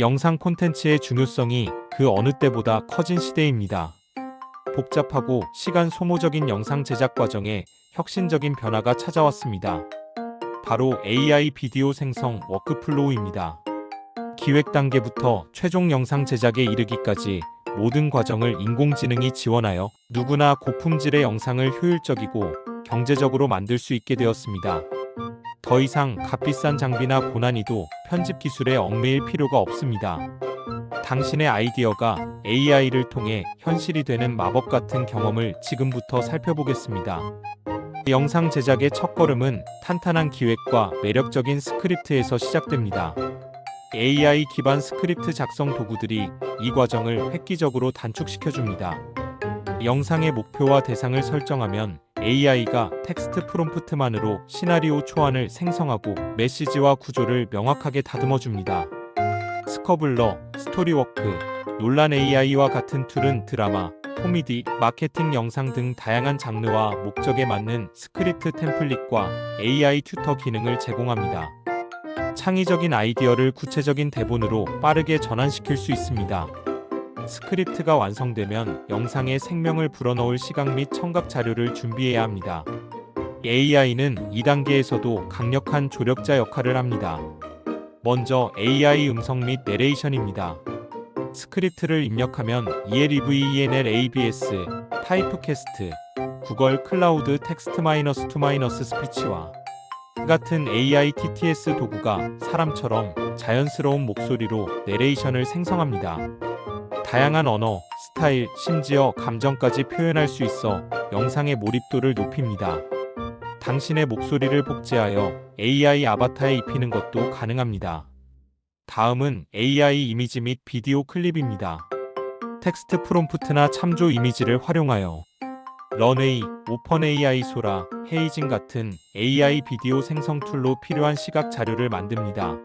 영상 콘텐츠의 중요성이 그 어느 때보다 커진 시대입니다. 복잡하고 시간 소모적인 영상 제작 과정에 혁신적인 변화가 찾아왔습니다. 바로 AI 비디오 생성 워크플로우입니다. 기획 단계부터 최종 영상 제작에 이르기까지 모든 과정을 인공지능이 지원하여 누구나 고품질의 영상을 효율적이고 경제적으로 만들 수 있게 되었습니다. 더 이상 값비싼 장비나 고난이도 편집 기술에 얽매일 필요가 없습니다. 당신의 아이디어가 AI를 통해 현실이 되는 마법 같은 경험을 지금부터 살펴보겠습니다. 영상 제작의 첫걸음은 탄탄한 기획과 매력적인 스크립트에서 시작됩니다. AI 기반 스크립트 작성 도구들이 이 과정을 획기적으로 단축시켜줍니다. 영상의 목표와 대상을 설정하면 AI가 텍스트 프롬프트만으로 시나리오 초안을 생성하고 메시지와 구조를 명확하게 다듬어 줍니다. 스커블러, 스토리워크, 논란 AI와 같은 툴은 드라마, 코미디, 마케팅 영상 등 다양한 장르와 목적에 맞는 스크립트 템플릿과 AI 튜터 기능을 제공합니다. 창의적인 아이디어를 구체적인 대본으로 빠르게 전환시킬 수 있습니다. 스크립트가 완성되면 영상에 생명을 불어넣을 시각 및 청각 자료를 준비해야 합니다. AI는 2단계에서도 강력한 조력자 역할을 합니다. 먼저 AI 음성 및 내레이션입니다. 스크립트를 입력하면 E ELEVENL ABS, 타이프캐스트, 구글 클라우드 텍스트 마이너스 투 마이너스 스피치와 같은 AI TTS 도구가 사람처럼 자연스러운 목소리로 내레이션을 생성합니다. 다양한 언어, 스타일, 심지어 감정까지 표현할 수 있어 영상의 몰입도를 높입니다. 당신의 목소리를 복제하여 AI 아바타에 입히는 것도 가능합니다. 다음은 AI 이미지 및 비디오 클립입니다. 텍스트 프롬프트나 참조 이미지를 활용하여 런웨이, 오픈 AI 소라, 헤이징 같은 AI 비디오 생성 툴로 필요한 시각 자료를 만듭니다.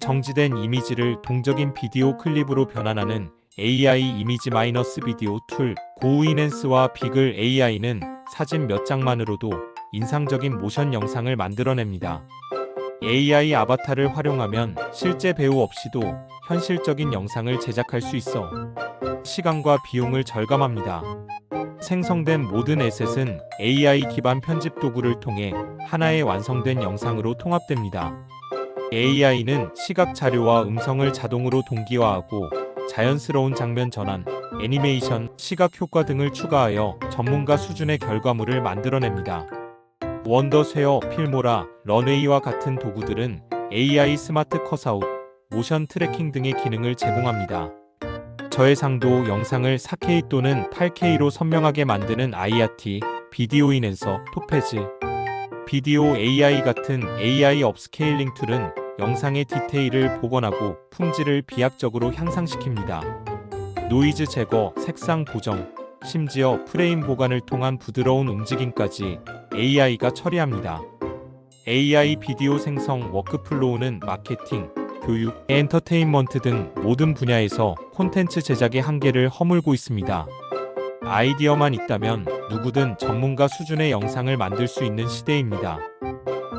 정지된 이미지를 동적인 비디오 클립으로 변환하는 AI 이미지 마이너스 비디오 툴 고우이넨스와 비글 AI는 사진 몇 장만으로도 인상적인 모션 영상을 만들어냅니다. AI 아바타를 활용하면 실제 배우 없이도 현실적인 영상을 제작할 수 있어 시간과 비용을 절감합니다. 생성된 모든 에셋은 AI 기반 편집 도구를 통해 하나의 완성된 영상으로 통합됩니다. AI는 시각 자료와 음성을 자동으로 동기화하고 자연스러운 장면 전환, 애니메이션, 시각 효과 등을 추가하여 전문가 수준의 결과물을 만들어냅니다. 원더 쉐어, 필모라, 런웨이와 같은 도구들은 AI 스마트 컷아웃, 모션 트래킹 등의 기능을 제공합니다. 저해상도 영상을 4K 또는 8K로 선명하게 만드는 IRT, 비디오 인앤서, 토페즈, 비디오 AI 같은 AI 업스케일링 툴은 영상의 디테일을 복원하고 품질을 비약적으로 향상시킵니다. 노이즈 제거, 색상 보정, 심지어 프레임 보관을 통한 부드러운 움직임까지 AI가 처리합니다. AI 비디오 생성 워크플로우는 마케팅, 교육, 엔터테인먼트 등 모든 분야에서 콘텐츠 제작의 한계를 허물고 있습니다. 아이디어만 있다면 누구든 전문가 수준의 영상을 만들 수 있는 시대입니다.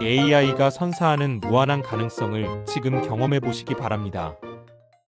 AI가 선사하는 무한한 가능성을 지금 경험해 보시기 바랍니다.